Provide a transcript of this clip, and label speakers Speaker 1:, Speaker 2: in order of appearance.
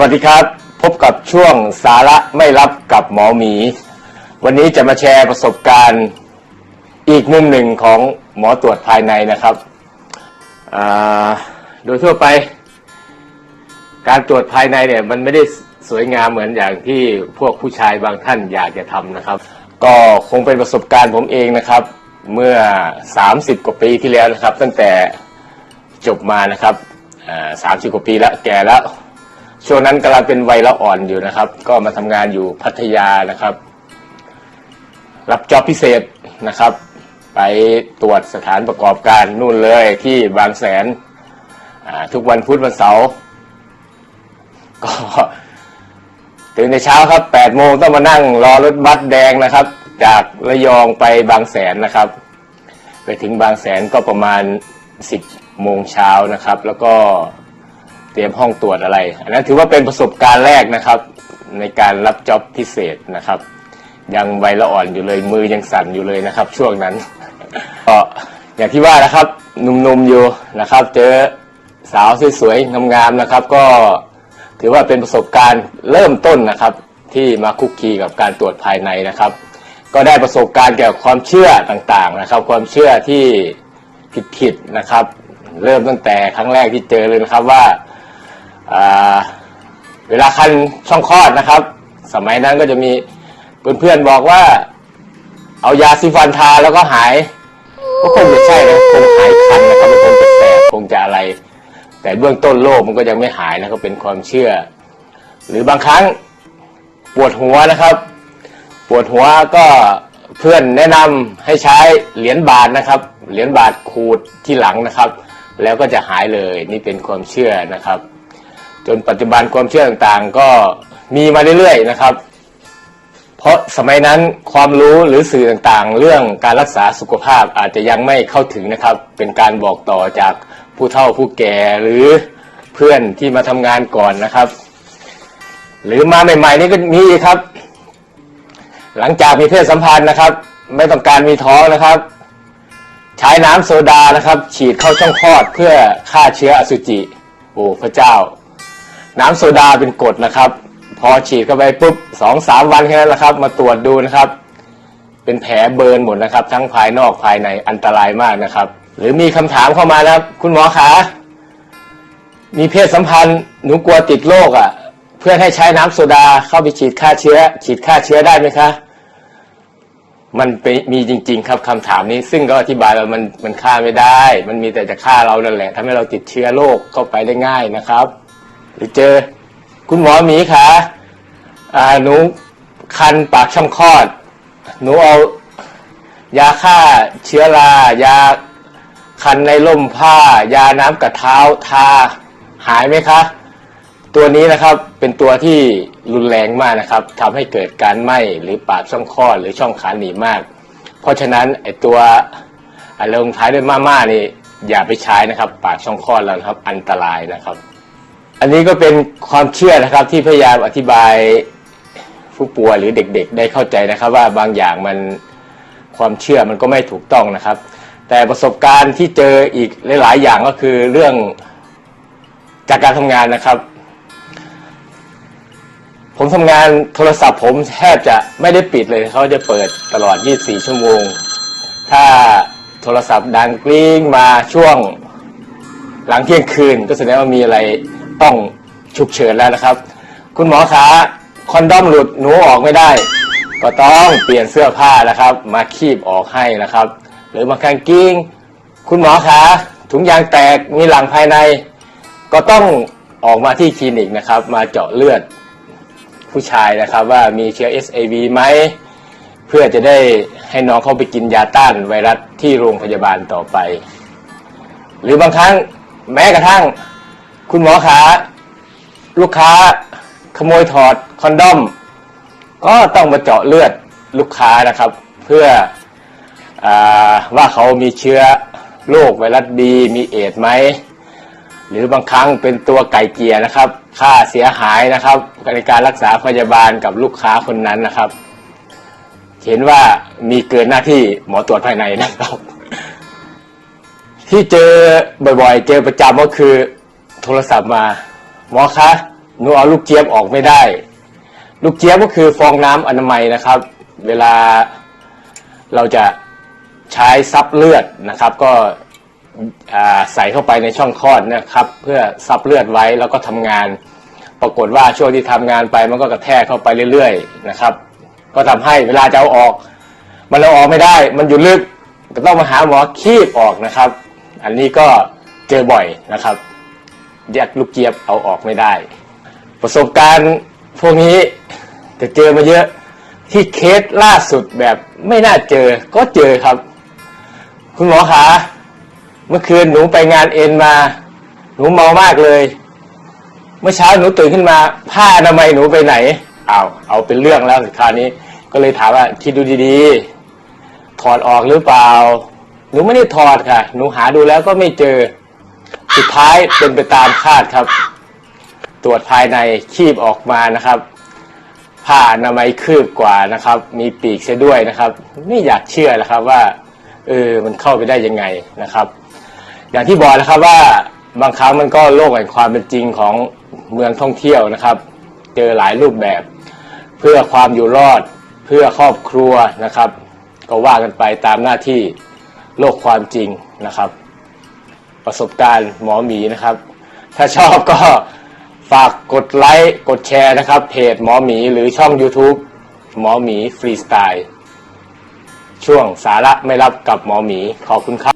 Speaker 1: วัสดีครับ พบกับช่วงสาระไม่รับกับหมอหมี วันนี้จะมาแชร์ประสบการณ์อีกมุมหนึ่งของหมอตรวจภายในนะครับ โดยทั่วไป การตรวจภายในเนี่ยมันไม่ได้สวยงามเหมือนอย่างที่พวกผู้ชายบางท่านอยากจะทำนะครับ ก็คงเป็นประสบการณ์ผมเองนะครับ เมื่อ 30 กว่าปีที่แล้วนะครับ ตั้งแต่จบมานะครับสามสิบกว่าปีแล้วแก่แล้ว ช่วงนั้นกำลังเป็นวัยละอ่อนอยู่นะครับ ก็มาทำงานอยู่พัทยานะครับ รับจ็อบพิเศษนะครับ ไปตรวจสถานประกอบการนู่นเลยที่บางแสนทุกวันพุธวันเสาร์ก็ตื่นในเช้าครับ8โมงต้องมานั่งรอรถบัสแดงนะครับ จากระยองไปบางแสนนะครับ ไปถึงบางแสนก็ประมาณ 10โมงเช้านะครับ แล้วก็ เตรียมห้องตรวจอะไร อันนั้นถือว่าเป็นประสบการณ์แรกนะครับ ในการรับจ็อบพิเศษนะครับ ยังใบละอ่อนอยู่เลยมือยังสั่นอยู่เลยนะครับ ช่วงนั้นก็อย่างที่ว่านะครับหนุ่มๆอยู่นะครับ เจอสาวสวยๆงามๆนะครับ ก็ถือว่าเป็นประสบการณ์เริ่มต้นนะครับ ที่มาคุกคีกับการตรวจภายในนะครับ ก็ได้ประสบการณ์เกี่ยวกับความเชื่อต่างๆนะครับ ความเชื่อที่ผิดๆนะครับ เริ่มตั้งแต่ครั้งแรกที่เจอเลยนะครับว่าอ่า เวลาคันช่องคลอดนะครับ สมัยนั้นก็จะมีเพื่อนๆบอกว่า เอายาซีฟันทาแล้วก็หายก็คงจะใช่นะคงหายคันนะครับไม่คงจะแสบคงจะอะไร แต่เบื้องต้นโรคมันก็ยังไม่หายนะครับเป็นความเชื่อ หรือบางครั้งปวดหัวนะครับ ปวดหัวก็เพื่อนแนะนำให้ใช้เหรียญบาทนะครับ เหรียญบาทขูดที่หลังนะครับ แล้วก็จะหายเลยนี่เป็นความเชื่อนะครับ จนปัจจุบันความเชื่อต่างๆ ก็มีมาเรื่อยๆนะครับ เพราะสมัยนั้นความรู้หรือสื่อต่างๆ เรื่องการรักษาสุขภาพอาจจะยังไม่เข้าถึงนะครับ เป็นการบอกต่อจากผู้เฒ่าผู้แก่หรือเพื่อนที่มาทำงานก่อนนะครับ หรือมาใหม่ๆนี่ก็มีครับ หลังจากมีเพศสัมพันธ์นะครับ ไม่ต้องการมีท้องนะครับ ใช้น้ำโซดานะครับ ฉีดเข้าช่องคลอดเพื่อฆ่าเชื้ออสุจิ โอ้พระเจ้า น้ำโซดาเป็นกรดนะครับ พอฉีดเข้าไปปุ๊บสองสามวันแค่นั้นแหละครับ มาตรวจดูนะครับ เป็นแผลเบิร์นหมดนะครับ ทั้งภายนอกภายในอันตรายมากนะครับ หรือมีคำถามเข้ามานะครับ คุณหมอคะมีเพศสัมพันธ์หนูกลัวติดโรคอะ เพื่อนให้ใช้น้ำโซดาเข้าไปฉีดฆ่าเชื้อ ฉีดฆ่าเชื้อได้ไหมคะมันเป็นมีจริง ๆ ครับคำถามนี้ ซึ่งก็อธิบายว่ามันมันฆ่าไม่ได้ มันมีแต่จะฆ่าเรานั่นแหละทำให้เราติดเชื้อโรคเข้าไปได้ง่ายนะครับ หรือเจอ คุณหมอหมีขาอ่าหนูคันปากช่องคลอด หนูเอา ยาฆ่าเชื้อรายาคันในร่มผ้า ยาน้ำกระเท้าทาหายไหมคะตัวนี้นะครับเป็นตัวที่รุนแรงมากนะครับทำให้เกิดการไหม้หรือปากช่องคลอดหรือช่องขาหนีมาก เพราะฉะนั้นไอตัวอะไรลงท้ายด้วยม่าๆนี่อย่าไปใช้นะครับ ปากช่องคลอดแล้วครับ อันตรายนะครับ อันนี้ก็เป็นความเชื่อนะครับที่พยายามอธิบายผู้ป่วยหรือเด็กๆ ได้เข้าใจนะครับ ว่าบางอย่างมันความเชื่อมันก็ไม่ถูกต้องนะครับ แต่ประสบการณ์ที่เจออีกหลายๆ อย่างก็คือเรื่องจากการทำงานนะครับ ผมทำงานโทรศัพท์ผมแทบจะไม่ได้ปิดเลยเขาจะเปิดตลอด 24 ชั่วโมง ถ้าโทรศัพท์ดังกริ้งมาช่วงหลังเที่ยงคืนก็แสดงว่ามีอะไร ต้องฉุกเฉินแล้วนะครับ คุณหมอขาคอนดอมหลุดหนูออกไม่ได้ ก็ต้องเปลี่ยนเสื้อผ้านะครับ มาคีบออกให้นะครับ หรือบางครั้งกิ้งคุณหมอขาถุงยางแตกมีหลังภายใน ก็ต้องออกมาที่คลินิกนะครับ มาเจาะเลือดผู้ชายนะครับ ว่ามีเชื้อ SAV ไหมเพื่อจะได้ให้น้องเขาไปกินยาต้านไวรัสที่โรงพยาบาลต่อไป หรือบางครั้งแม้กระทั่ง คุณหมอขาลูกค้าขโมยถอดคอนดอม ก็ต้องมาเจาะเลือดลูกค้านะครับ เพื่ออว่าเขามีเชื้อโรคไวรัสบีมีเอดไหม หรือบางครั้งเป็นตัวไก่เกียนะครับ ค่าเสียหายนะครับในการรักษาพยาบาลกับลูกค้าคนนั้นนะครับ เห็นว่ามีเกินหน้าที่หมอตรวจภายในนะครับ ที่เจอบ่อยๆ เจอประจำก็คือ โทรศัพท์มา หมอคะหนูเอาลูกเจี๊ยบออกไม่ได้ ลูกเจี๊ยบก็คือฟองน้ำอนามัยนะครับ เวลาเราจะใช้ซับเลือดนะครับ ก็ใส่เข้าไปในช่องคลอดนะครับ เพื่อซับเลือดไว้แล้วก็ทำงาน ปรากฏว่าช่วงที่ทำงานไปมันก็กระแทกเข้าไปเรื่อยๆนะครับ ก็ทำให้เวลาจะเอาออก มันเอาออกไม่ได้ มันอยู่ลึกก็ต้องมาหาหมอคีบออกนะครับ อันนี้ก็เจอบ่อยนะครับ แยกลูกเจี๊ยบเอาออกไม่ได้ ประสบการณ์พวกนี้จะเจอมาเยอะที่เคสล่าสุดแบบไม่น่าเจอก็เจอครับ คุณหมอคะเมื่อคืนหนูไปงานเอ็นมา หนูเมามากเลย เมื่อเช้าหนูตื่นขึ้นมา ผ้าอนามัยหนูไปไหนเอาเอาเป็นเรื่องแล้วคราวนี้ ก็เลยถามว่าคิดดูดีๆ ถอดออกหรือเปล่า หนูไม่ได้ถอดค่ะ หนูหาดูแล้วก็ไม่เจอ สุดท้ายเป็นไปตามคาดครับ ตรวจภายในคีบออกมานะครับผ้าอนามัยคืบกว่านะครับ มีปีกเสียด้วยนะครับ ไม่อยากเชื่อแล้วครับว่าเออมันเข้าไปได้ยังไงนะครับ อย่างที่บอกนะครับว่าบางครั้งมันก็โลกแห่งความเป็นจริงของเมืองท่องเที่ยวนะครับ เจอหลายรูปแบบ เพื่อความอยู่รอดเพื่อครอบครัวนะครับ ก็ว่ากันไปตามหน้าที่โลกความจริงนะครับ ประสบการณ์หมอหมีนะครับ ถ้าชอบก็ฝากกดไลค์กดแชร์นะครับ เพจหมอหมีหรือช่อง YouTube หมอหมีฟรีสไตล์ ช่วงสาระไม่รับกับหมอหมีขอบคุณครับ